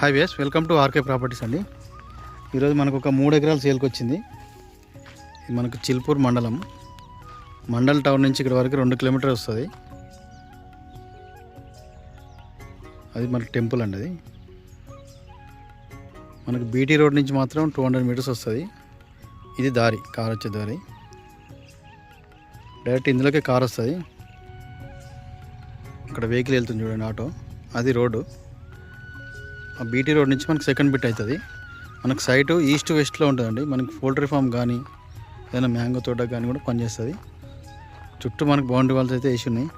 Hi ways welcome to RK properties అండి. ఈరోజు మనకు ఒక మూడు ఎకరాలు సేల్కి వచ్చింది. ఇది మనకు చిల్పూర్ మండలం. మండల్ టౌన్ నుంచి ఇక్కడ వరకు రెండు కిలోమీటర్ వస్తుంది. అది మనకి టెంపుల్ అండి అది. మనకు బీటీ రోడ్ నుంచి మాత్రం టూ హండ్రెడ్ మీటర్స్ వస్తుంది. ఇది దారి కార్ వచ్చే దారి. డైరెక్ట్ ఇందులోకే కార్ వస్తుంది. ఇక్కడ వెహికల్ వెళ్తుంది చూడండి ఆటో. అది రోడ్డు. బీటీ రోడ్ నుంచి మనకి సెకండ్ బిట్ అవుతుంది. మనకు సైటు ఈస్ట్ వెస్ట్లో ఉంటుందండి. మనకి పోల్ట్రీ ఫామ్ కానీ ఏదైనా మ్యాంగో తోట కానీ కూడా పనిచేస్తుంది. చుట్టూ మనకు బౌండరీ వాల్స్ అయితే వేసి ఉన్నాయి.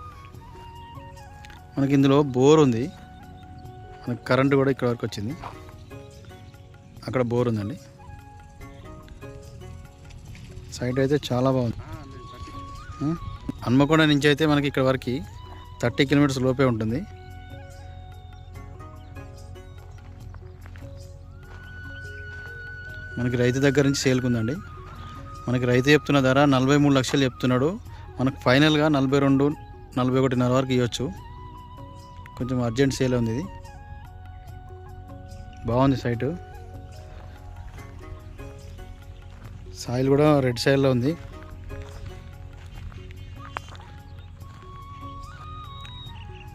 మనకి ఇందులో బోర్ ఉంది. మనకి కరెంటు కూడా ఇక్కడ వరకు వచ్చింది. అక్కడ బోర్ ఉందండి. సైట్ అయితే చాలా బాగుంది. ఆ? హన్మకొండ నుంచి అయితే మనకి ఇక్కడ వరకు థర్టీ కిలోమీటర్స్ లోపే ఉంటుంది. మనకి రైతు దగ్గర నుంచి సేల్కుందండి మనకి రైతు చెప్తున్న ధర నలభై మూడు లక్షలు చెప్తున్నాడు. మనకు ఫైనల్గా నలభై రెండు నలభై ఒకటిన్నర వరకు ఇవ్వచ్చు. కొంచెం అర్జెంట్ సేల్ ఉంది ఇది. బాగుంది సైటు. సాయిల్ కూడా రెడ్ సైడ్లో ఉంది.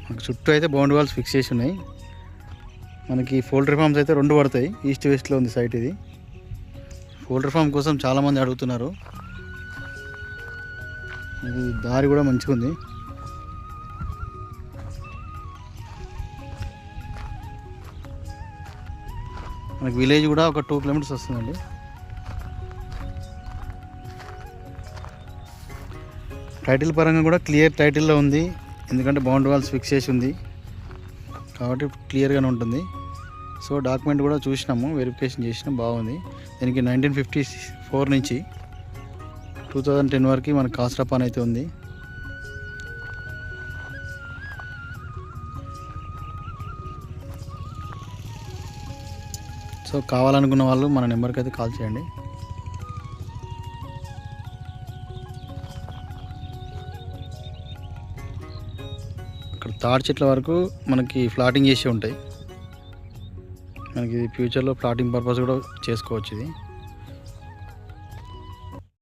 మనకు చుట్టూ అయితే బౌండరీ వాల్స్ ఫిక్స్ చేసి ఉన్నాయి. మనకి ఫోల్డర్ ఫామ్స్ అయితే రెండు పడతాయి. ఈస్ట్ వెస్ట్లో ఉంది సైట్ ఇది. పోల్ట్రీ ఫామ్ కోసం చాలామంది అడుగుతున్నారు. ఇది దారి కూడా మంచిగా ఉంది మనకి విలేజ్ కూడా ఒక టూ కిలోమీటర్స్ వస్తుందండి. టైటిల్ పరంగా కూడా క్లియర్ టైటిల్లో ఉంది. ఎందుకంటే బౌండరీ వాల్స్ ఫిక్స్ చేసి ఉంది. కాబట్టి క్లియర్గానే ఉంటుంది. సో డాక్యుమెంట్ కూడా చూసినాము వెరిఫికేషన్ చేసినాం బాగుంది. దీనికి నైన్టీన్ ఫిఫ్టీ ఫోర్ నుంచి టూ థౌజండ్ టెన్ వరకు మన కాస్ట్రాపాన్ అయితే ఉంది. సో కావాలనుకున్న వాళ్ళు మన నెంబర్కి అయితే కాల్ చేయండి. ఇక్కడ తాడి చెట్ల వరకు మనకి ఫ్లాటింగ్ చేసి ఉంటాయి. మనకి ఫ్యూచర్లో ప్లాటింగ్ పర్పస్ కూడా చేసుకోవచ్చు ఇది.